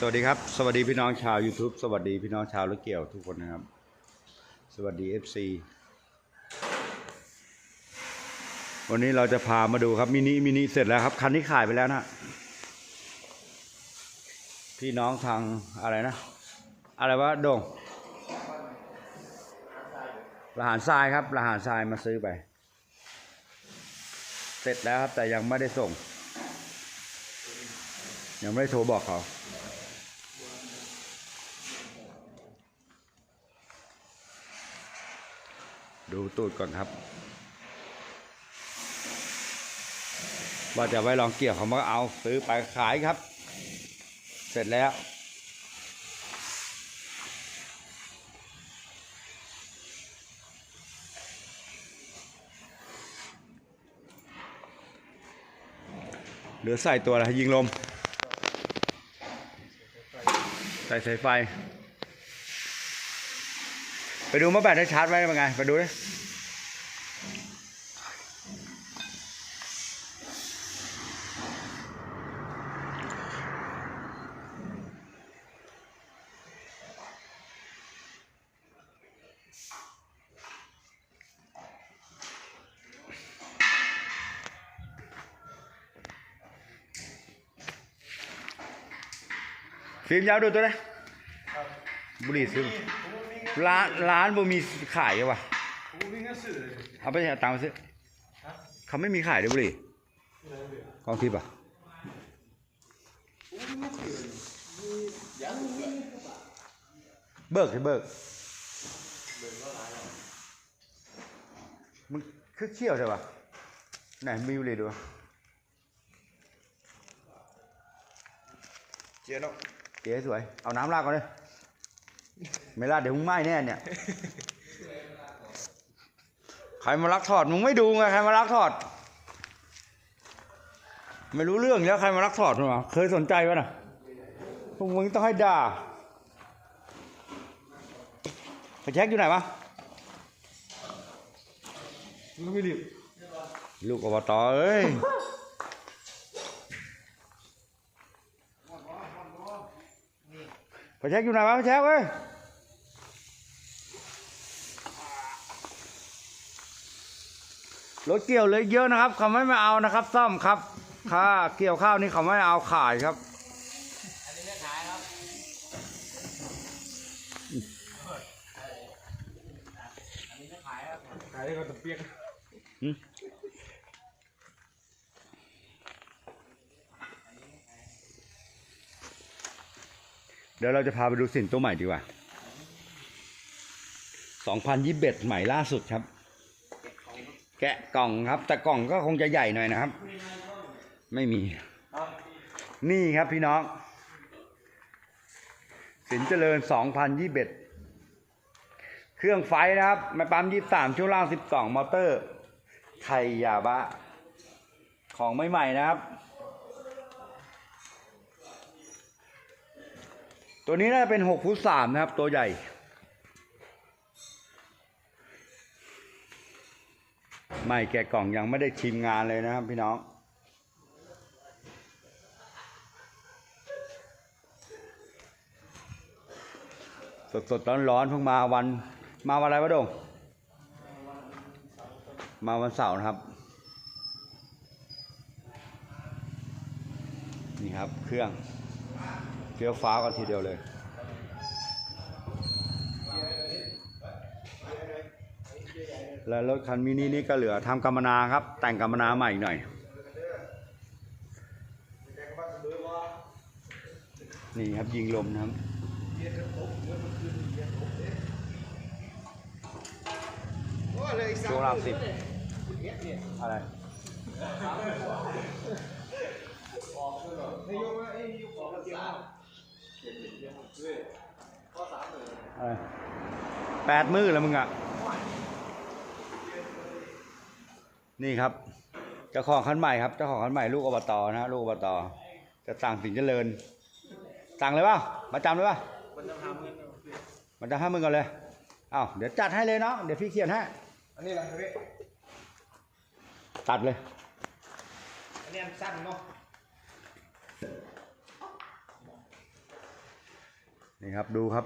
สวัสดีครับ สวัสดีพี่น้องชาว YouTube สวัสดีพี่น้องชาวรถเกี่ยวทุกคนนะครับ สวัสดี FC วันนี้เราจะพามาดูครับมินิมินิเสร็จแล้วครับ คันนี้ขายไปแล้วนะ พี่น้องทางอะไรนะ อะไรวะโด่งรหารทรายครับรหารทรายมาซื้อไป เสร็จแล้วครับแต่ยังไม่ได้ส่ง ยังไม่ได้โทรบอกเขา ดูตูดก่อนครับว่าจะไว้ลองเกี่ยวเขามาเอาซื้อไปขายครับ เสร็จแล้ว เหลือใส่ตัวอะไรยิงลม ใส่สายไฟ ไปดูมาแบตได้ชาร์จไว้เป็นไง ไปดูดิฟิล์มยาวดูตัวนี้บุหรี่ซื้อ ร้านร้านบ่มีขายวะผมวิ่งก็สื่อเลยเอาไปเอาตังค์มาซื้อเขาไม่มีขายด้วยบุหรี่กองทิพย์อะผมวิ่งก็สื่อมียังมีเบิกให้เบิกมันคือเขี้ยวใช่ปะไหนมีบุหรี่ดูเจียนเนาะเจ๊สวย เอาน้ำราดก่อนเลย ไม่ราดเดี๋ยวมึงไหม้แน่เนี่ย ใครมาลักถอดมึงไม่ดูไงใครมาลักถอด ไม่รู้เรื่องแล้วใครมาลักถอดมึงวะเคยสนใจปะน่ะพวกมึงต้องให้ด่าไปเช็คอยู่ไหนวะมันไม่รีบลูกอบตเอ้ยไปเช็คอยู่ไหนวะไปเช็คเว้ย รถเกี่ยวเลยเยอะนะครับเขาไม่มาเอานะครับ ซ่อมครับ ค่าเกี่ยวข้าวนี่เขาไม่เอาขายครับขายได้ก็ตะเปียกเดี๋ยวเราจะพาไปดูสินตัวใหม่ดีกว่า 2021 ใหม่ล่าสุดครับ แกะกล่องครับ แต่กล่องก็คงจะใหญ่หน่อยนะครับ ไม่มี นี่ครับพี่น้อง สินเจริญ 2021 เครื่องไฟนะครับม่ปั๊ม 23 ช่วงล่าง 12 มอเตอร์ไทยยาบะ ของใหม่ ๆ นะครับ ตัวนี้น่าจะเป็น 6 ฟุต3นะครับ ตัวใหญ่ ไม่แกะกล่องยังไม่ได้ชิมงานเลยนะครับพี่น้อง สดสดร้อนร้อนๆเพิ่งมาวัน มาวันอะไรวะดง มาวันเสาร์นะครับ นี่ครับเครื่องเฟี้ยวฟ้ากันทีเดียวเลย แล้วรถคันมินินี่ก็เหลือทำกรรมนาครับ แต่งกรรมนาใหม่อีกหน่อย นี่ครับยิงลมนะครับโช่วงล่างสิบอะไรนายกว่าไอ้ยุคของเจียนอะไรแปดมือแล้วมึงอะ นี่ครับเจ้าของคันใหม่ครับเจ้าของคันใหม่ลูกอบตนะฮะลูกอบตจะสั่งสินเจริญ สั่งเลยเปล่ามาจำเลยเปล่ามันจะทำเงินมันจะห้ามึงก่อนเลยอ้าวเดี๋ยวจัดให้เลยเนาะเดี๋ยวพี่เขียนให้อันนี้อะไรพี่ตัดเลยอันนี้สั้นเนาะนี่ครับดูครับ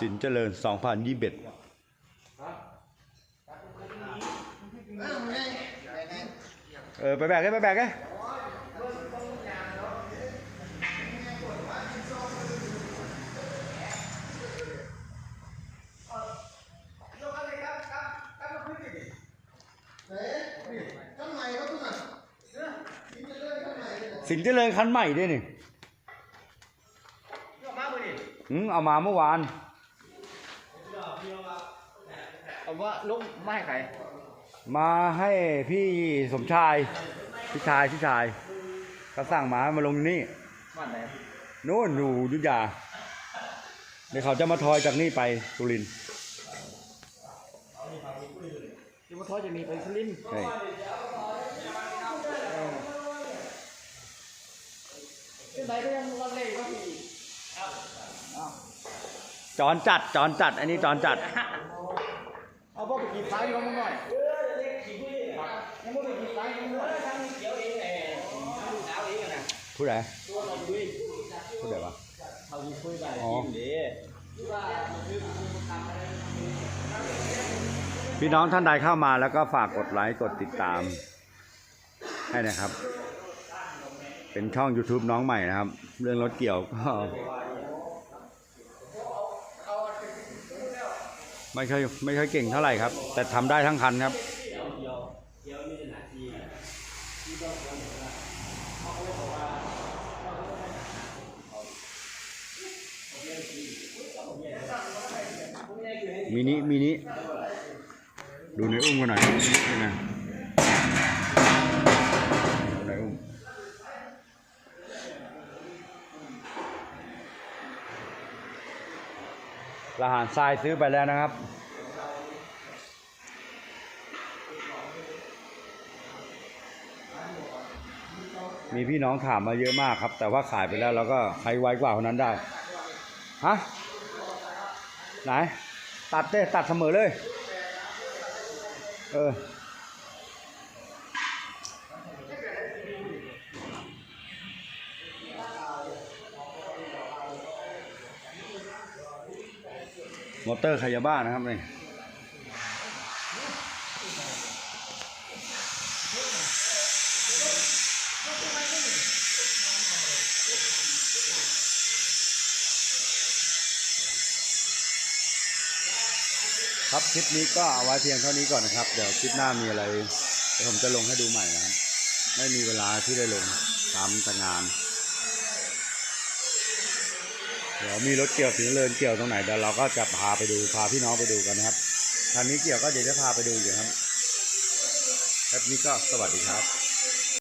สินเจริญ 2021อ้าวไงไงเออไปแบกเลยไปแบกเลยสินเจริญคันใหม่ด้วยนี่ อืมเอามาเมื่อวานเอาว่าลุงไม่ให้ใครมาให้พี่สมชายพี่ชายพี่ชายก็สั่งมามาลงนี่บ้านไหนโน่นอยู่อยุธยาเดี๋ยวเขาจะมาทอยจากนี่ไปสุรินทร์ที่ว่าท้อจะมีไปสลิมใช่ที่ไหนก็ยังวันเล่ก็พี่ จอนจัดจอนจัด อันนี้จอนจัด เอาพวกไปกีบซ้ายลงมาหน่อยยังไม่ไปกีบซ้ายลงมาหน่อยผู้ใดผู้ใดวะเขาอยู่คุยไปอ๋อดีพี่น้องท่านใดเข้ามาแล้วก็ฝากกดไลค์กดติดตาม ให้นะครับ เป็นช่อง YouTube น้องใหม่นะครับ เรื่องรถเกี่ยวก็ ไม่ค่อยไม่ค่อยเก่งเท่าไหร่ครับ แต่ทำได้ทั้งคันครับมินิมินิดูในอุ้มกันหน่อยเป็นไง ละหารทรายซื้อไปแล้วนะครับ มีพี่น้องถามมาเยอะมากครับ แต่ว่าขายไปแล้วเราก็ใครไวกว่าคนนั้นได้ ฮะ ไหน ตัดเด้ตัดเสมอเลย เออ อเตอร์คายาบ้านะครับนี่ครับคลิปนี้ก็เอาไว้เพียงเท่านี้ก่อนนะครับ เดี๋ยวคลิปหน้ามีอะไรเดี๋ยวผมจะลงให้ดูใหม่นะครับ ไม่มีเวลาที่ได้ลงตามแต่งาน เดี๋ยวมีรถเกี่ยวถึงเลินเกี่ยวตรงไหนเดี๋ยวเราก็จะพาไปดูพาพี่น้องไปดูกันนะครับคันนี้เกี่ยวก็เดี๋ยวจะพาไปดูอยู่ครับแอปนี้ก็สวัสดีครับ